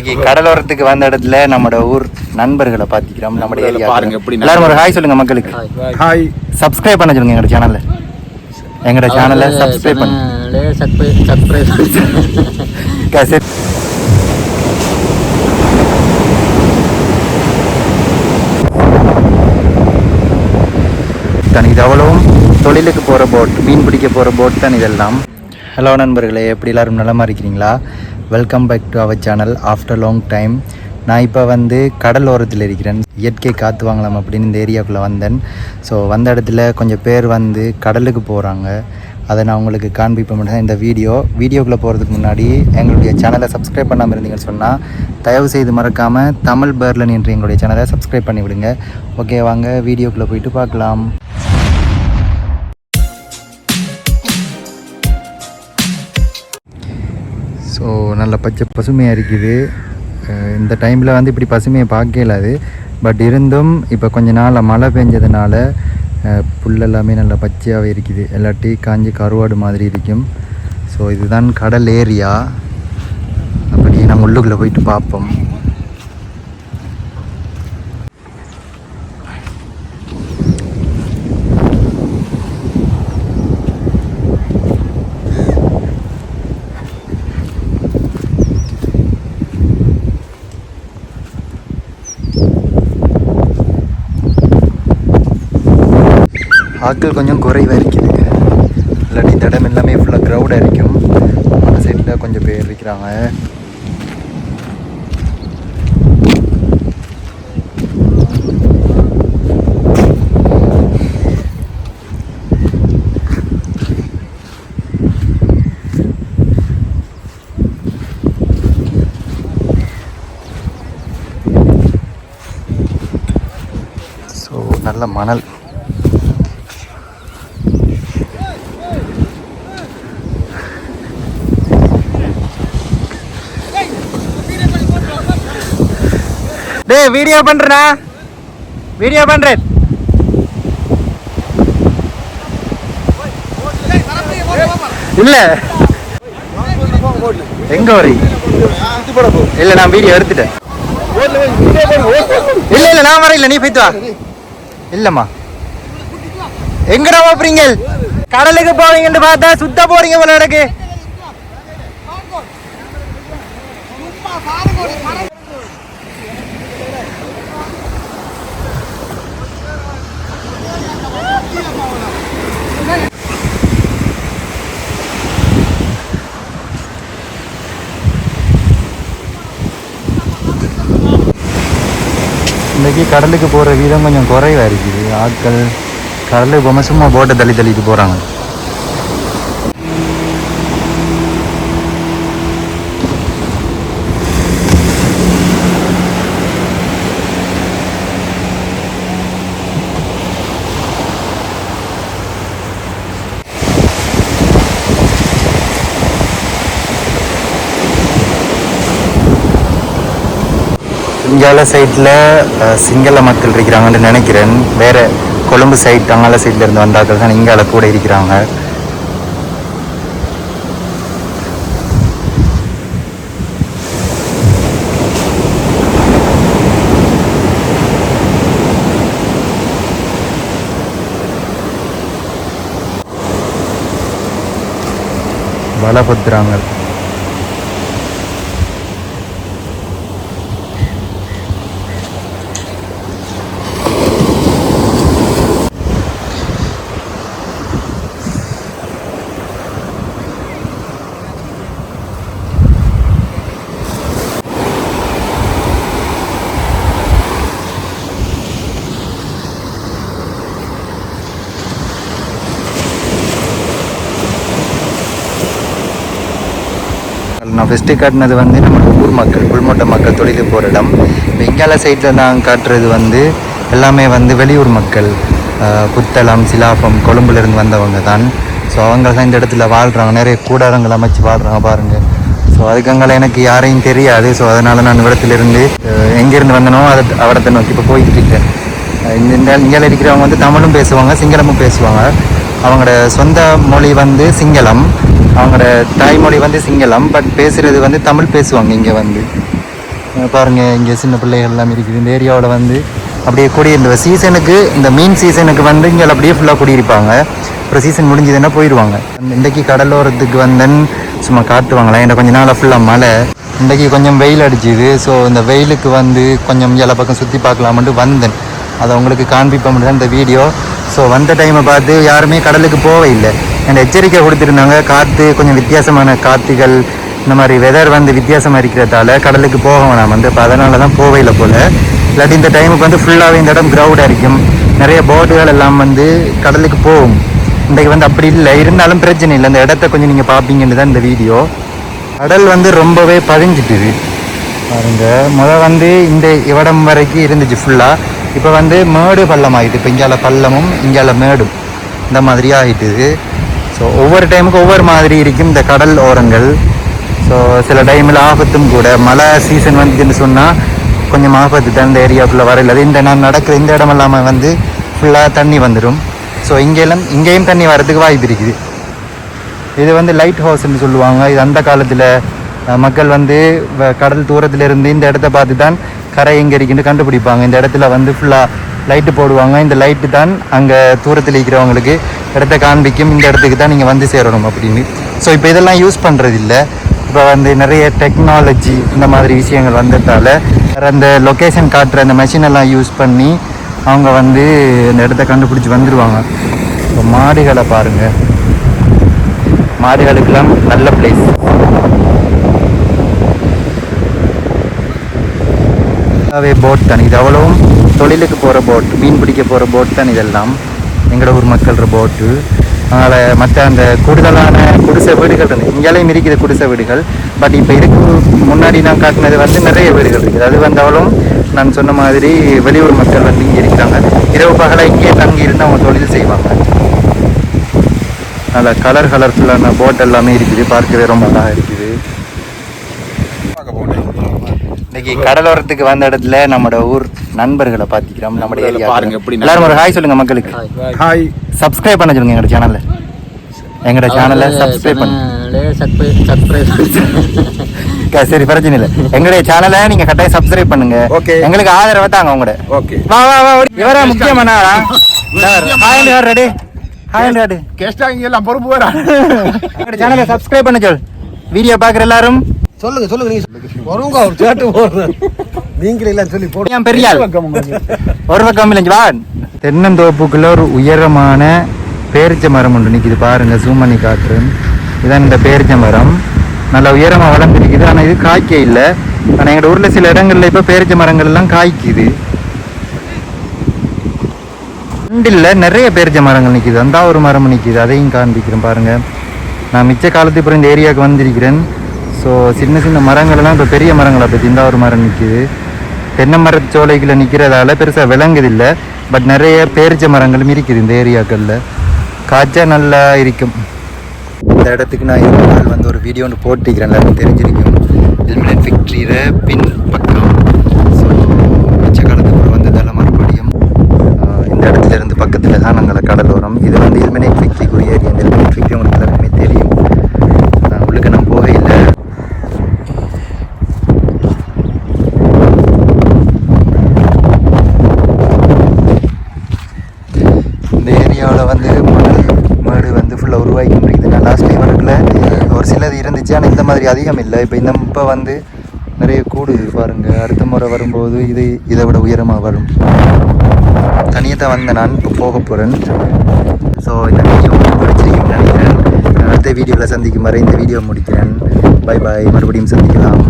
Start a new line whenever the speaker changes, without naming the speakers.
இன்னைக்கு கடலோரத்துக்கு வந்த இடத்துல நம்மட ஊர் நண்பர்களை பாத்திக்கிறோம் நம்ம ஏரியா
பாருங்க எப்படி
எல்லாரும் ஒரு ஹாய் சொல்லுங்க மக்களுக்கு.
ஹாய்.
சப்ஸ்கிரைப் பண்ண சொல்லுங்க எங்க சேனல்ல எங்கட சேனலை சப்ஸ்கிரைப் பண்ணு. சரி. தான் இது அவ்வளவும். தொழிலுக்கு போகிற போட் மீன் பிடிக்க போகிற போட் தான் இதெல்லாம். ஹலோ நண்பர்களே எப்படி எல்லாரும் நலமா இருக்கிறீங்களா? Welcome back to our channel after long time நான் இப்போ வந்து கடல் ஓரத்தில் இருக்கிறேன். இயற்கை காற்று வாங்கலாம் அப்படின்னு இந்த ஏரியாவுக்குள்ளே வந்தேன். ஸோ வந்த இடத்துல கொஞ்சம் பேர் வந்து கடலுக்கு போகிறாங்க அதை நான் உங்களுக்கு காண்பிப்ப முடியும் இந்த வீடியோ. வீடியோக்குள்ளே போகிறதுக்கு முன்னாடி எங்களுடைய சேனலை சப்ஸ்கிரைப் பண்ணாமல் இருந்தீங்கன்னு சொன்னால் தயவு செய்து மறக்காமல் தமிழ் பேர்லன் என்று எங்களுடைய சேனலை சப்ஸ்கிரைப் பண்ணி விடுங்க ஓகே வாங்க வீடியோக்குள்ளே போயிட்டு பார்க்கலாம். ஸோ நல்ல பச்சை பசுமையாக இருக்குது. இந்த டைமில் வந்து இப்படி பசுமையை பார்க்க அது. பட் இருந்தும் இப்போ கொஞ்ச நாள் மழை பெஞ்சதுனால புல்லெல்லாமே புல் எல்லாமே பச்சையாகவே இருக்குது. எல்லாட்டி காஞ்சி கருவாடு மாதிரி இருக்கும். ஸோ இதுதான் கடல் ஏரியா. அப்படி நம்ம உள்ளுக்குள்ளே போயிட்டு பார்ப்போம். ஆட்கள் கொஞ்சம் குறைவாக இருக்குது இல்லாட்டி இந்த இடம் எல்லாமே ஃபுல்லாக க்ரௌடாக இருக்கும். அந்த சைடில் கொஞ்சம் பேர் இருக்கிறாங்க. ஸோ நல்ல மணல். டேய் வீடியோ பண்றேனா வீடியோ பண்றேன் இல்ல. எங்க வரி இல்ல நான் வீடியோ எடுத்துட்டேன். இல்ல இல்ல நான் வரையில நீ போய்த்து வா. இல்லம்மா. எங்கடா போறீங்க கடலுக்கு போவீங்கன்னு பார்த்தா சுத்த போறீங்க போல எனக்கு இன்னைக்கு கடலுக்கு போகிற வீதம் கொஞ்சம் குறைவாக இருக்குது. ஆட்கள் கடலுக்கு போகாமல் சும்மா போட்டை தள்ளி தள்ளிட்டு போகிறாங்க இங்கால சைட்ல சிங்கள மக்கள் இருக்கிறாங்கன்னு நினைக்கிறேன். வேற கொழும்பு சைட் அங்கால சைட்ல இருந்து வந்தாக்கள் தான் இங்கால கூட இருக்கிறாங்க. பலபத்ராங்க நான் ஃபஸ்ட்டு காட்டினது வந்து நம்ம ஊர் மக்கள் உள்மட்ட மக்கள் தொழிலுக்கு போகிற இடம். இப்போ இங்கால சைடில் நான் காட்டுறது வந்து எல்லாமே வந்து வெளியூர் மக்கள். புத்தளம் சிலாபம் கொழும்புலேருந்து வந்தவங்க தான். ஸோ அவங்க தான் இந்த இடத்துல வாழ்கிறாங்க நிறைய கூடாரங்கள் அமைச்சு வாழ்கிறாங்க பாருங்கள் ஸோ அதுக்கங்கால எனக்கு யாரையும் தெரியாது. ஸோ அதனால் நான் இடத்துலேருந்து எங்கேருந்து வந்தனோ அதை அவடத்தை நோக்கி இப்போ போயிட்டுருக்கேன். இந்த இந்த இங்கே இருக்கிறவங்க வந்து தமிழும் பேசுவாங்க சிங்களமும் பேசுவாங்க. அவங்களோட சொந்த மொழி வந்து சிங்களம். அவங்களோட தாய்மொழி வந்து சிங்களம் பட் பேசுகிறது வந்து தமிழ் பேசுவாங்க இங்கே வந்து. பாருங்கள் இங்கே சின்ன பிள்ளைகள்லாம் இருக்குது. இந்த ஏரியாவில் வந்து அப்படியே குடி இந்த சீசனுக்கு இந்த மீன் சீசனுக்கு வந்து இங்கே அப்படியே ஃபுல்லாக குடியிருப்பாங்க. அப்புறம் சீசன் முடிஞ்சதுன்னா போயிடுவாங்க இன்றைக்கி கடலோரத்துக்கு வந்தேன். சும்மா காட்டுவாங்களா ஏன்னா கொஞ்சம் நாளாக ஃபுல்லாக மழை. இன்றைக்கி கொஞ்சம் வெயில் அடிச்சுது. ஸோ இந்த வெயிலுக்கு வந்து கொஞ்சம் எல்லா பக்கம் சுற்றி பார்க்கலாமன்ட்டு வந்தேன். அதை உங்களுக்கு காண்பிப்ப முடியல இந்த வீடியோ ஸோ வந்த டைமை பார்த்து யாருமே கடலுக்கு போவே இல்லை. அந்த எச்சரிக்கை கொடுத்துருந்தாங்க. காற்று கொஞ்சம் வித்தியாசமான காற்றுகள் இந்த மாதிரி வெதர் வந்து வித்தியாசமாக இருக்கிறதால கடலுக்கு போக வேணாம் வந்து. இப்போ அதனால தான் போவையில் இல்லை போல். இல்லாட்டி இந்த டைமுக்கு வந்து ஃபுல்லாகவே இந்த இடம் க்ரௌடாக இருக்கும். நிறைய போட்டுகள் எல்லாம் வந்து கடலுக்கு போகும். இன்றைக்கு வந்து அப்படி இல்லை. இருந்தாலும் பிரச்சனை இல்லை. இந்த இடத்த கொஞ்சம் நீங்கள் பார்ப்பீங்கன்னு தான் இந்த வீடியோ கடல் வந்து ரொம்பவே பதிஞ்சிட்டுது பாருங்க. முத வந்து இந்த இடம் வரைக்கும் இருந்துச்சு ஃபுல்லாக இப்போ வந்து மேடு பள்ளம் ஆகிட்டு இப்போ இங்கால பள்ளமும் இங்கால மேடும். இந்த மாதிரி ஆகிட்டுது ஸோ ஒவ்வொரு டைமுக்கு ஒவ்வொரு மாதிரி இருக்கும் இந்த கடல் ஓரங்கள். ஸோ சில டைமில் ஆபத்தும் கூட. மழை சீசன் வந்துச்சுன்னு சொன்னால் கொஞ்சம் ஆபத்து தான் இந்த ஏரியாவுக்குள்ளே வரல அது இந்த நான் நடக்கிற இந்த இடம் இல்லாமல் வந்து ஃபுல்லாக தண்ணி வந்துடும் ஸோ இங்கேலாம் இங்கேயும் தண்ணி வரதுக்கு வாய்ப்பு இருக்குது. இது வந்து லைட் ஹவுஸ்ன்னு சொல்லுவாங்க. இது அந்த காலத்தில் மக்கள் வந்து வ- கடல் தூரத்தில் இருந்து இந்த இடத்த பார்த்து தான் கரை எங்கே இருக்குன்னு கண்டுபிடிப்பாங்க. இந்த இடத்துல வந்து ஃபுல்லாக லைட்டு போடுவாங்க. இந்த லைட்டு தான் அங்கே தூரத்தில் இருக்கிறவங்களுக்கு இடத்த காண்பிக்கும். இந்த இடத்துக்கு தான் நீங்கள் வந்து சேரணும் அப்படின்னு. ஸோ இப்போ இதெல்லாம் யூஸ் பண்ணுறதில்ல இப்போ வந்து நிறைய டெக்னாலஜி இந்த மாதிரி விஷயங்கள் வந்ததால அந்த லொக்கேஷன் காட்டுற அந்த மெஷின் எல்லாம் யூஸ் பண்ணி அவங்க வந்து இந்த இடத்த கண்டுபிடிச்சி வந்துடுவாங்க இப்போ மாடுகளை பாருங்கள் மாடுகளுக்கெல்லாம் நல்ல பிளேஸ் போட் தான். இது அவ்வளவும் தொழிலுக்கு போகிற போட் மீன் பிடிக்க போகிற போட் தான் இதெல்லாம். எங்களோட ஊர் மக்கள்ற போட்டு அதனால் மற்ற அந்த கூடுதலான குடிசை வீடுகள் இருந்து இங்கேயும் இருக்குது குடிசை வீடுகள். பட் இப்போ இதுக்கு முன்னாடி நான் காட்டினது வந்து நிறைய வீடுகள் இருக்குது. அது வந்து அவ்வளவும் நான் சொன்ன மாதிரி வெளியூர் மக்கள் வந்து இங்கே இருக்கிறாங்க. இரவு பகலாக இங்கே தங்கி இருந்து அவங்க தொழில் செய்வாங்க. நல்ல கலர் கலர்ஃபுல்லான போட் எல்லாமே இருக்குது. பார்க்கவே ரொம்ப அழகாக இருக்குது. இன்னைக்கு கடலோரத்துக்கு வந்த இடத்துல நம்மளோட ஊர் நண்பர்களை பார்த்துக்கிறோம் நம்ம ஏரியா
பாருங்க எப்படி
எல்லாரும் ஒரு ஹாய் சொல்லுங்க மக்களுக்கு.
ஹாய்
சப்ஸ்கிரைப் பண்ண சொல்லுங்க எங்களோட சேனல்ல எங்களோட சேனலை சப்ஸ்கிரைப் பண்ணு. சரி பிரச்சனை இல்லை. எங்களுடைய சேனலை நீங்க கட்டாயம் சப்ஸ்கிரைப் பண்ணுங்க.
Okay.
எங்களுக்கு ஆதரவை தாங்க உங்களோட.
ஓகே
வா வா வா. இவரா முக்கியமான ஹாய் யார் ரெடி ஹாய் ரெடி
கேஸ்டா இங்க எல்லாம் பொறுப்பு வரா
எங்களோட சேனலை சப்ஸ்கிரைப் பண்ண சொல். வீடியோ பார்க்குற எல்லாரும்.
சொல்லுங்க சொல்லுங்க நீங்க சொல்லுங்க வருங்க அவர் சேட்டு போடுறேன். நீங்களே எல்லாம் சொல்லி போடு.
ஏன் பெரிய ஆள். ஒரு பக்கம் இல்லைங்க வா. தென்னந்தோப்புக்குள்ள ஒரு உயரமான பேரிச்ச மரம் ஒன்று நிற்கிது பாருங்க ஜூம் பண்ணி காட்டுறேன். இதான் இந்த பேரிச்ச மரம். நல்லா உயரமாக வளர்ந்துருக்குது ஆனால் இது காய்க்க இல்லை. ஆனால் எங்களோட ஊரில் சில இடங்கள்ல இப்போ பேரிச்ச மரங்கள் எல்லாம் காய்க்குது. ரெண்டில் நிறைய பேரிச்ச மரங்கள் நிற்கிது அந்த ஒரு மரம் நிற்கிது அதையும் காண்பிக்கிறேன் பாருங்க. நான் மிச்ச காலத்துக்கு அப்புறம் இந்த ஏரியாவுக்கு வந்திருக்கிறேன். ஸோ சின்ன சின்ன மரங்கள்லாம் இப்போ பெரிய மரங்களை பற்றி இந்த ஒரு மரம் நிற்கிது தென்னை மரச்சோலைகளில் நிற்கிறதால பெருசாக விளங்குதில்லை. பட் நிறைய பேரிச்ச மரங்களும் இருக்குது இந்த ஏரியாக்களில். காய்ச்சா நல்லா இருக்கும். இந்த இடத்துக்கு நான் இருபது நாள் வந்து ஒரு வீடியோ ஒன்று போட்டிருக்கிறேன். எல்லாருக்கும் தெரிஞ்சிருக்கும். ஹெல்மெட் ஃபேக்ட்ரியில் பின் பக்கம். ஸோ மிச்ச கடத்துக்குள்ள வந்ததால் மறுபடியும் இந்த இடத்துல இருந்து பக்கத்தில் தான் நாங்கள் கடலோரம். இது வந்து ஹெல்மெட் ஃபேக்ட்ரிக்குரிய ஏரியா இந்த எலிமினேட் ஃபேக்ட்ரி உங்களுக்கு எல்லாருக்குமே தெரியும் நான் உள்ளுக்கு நான் போகையில் இந்தியாவில் வந்து மணல் மேடு வந்து ஃபுல்லாக உருவாகி கொண்டிருக்குது நான் லாஸ்ட் டைம் வரக்குள்ள ஒரு சிலது இருந்துச்சு. ஆனால் இந்த மாதிரி அதிகம் இல்லை. இப்போ இந்த இப்போ வந்து நிறைய கூடுது பாருங்கள் அடுத்த முறை வரும்போது இது இதை விட உயரமாக வரும். தனியாக தான் வந்தேன் நான் இப்போ போக போகிறேன் ஸோ இந்த வீடியோ உங்களுக்கு நினைக்கிறேன். அடுத்த வீடியோவில் சந்திக்கும் வரை இந்த வீடியோ முடிக்கிறேன். பை பாய் மறுபடியும் சந்திக்கலாம்.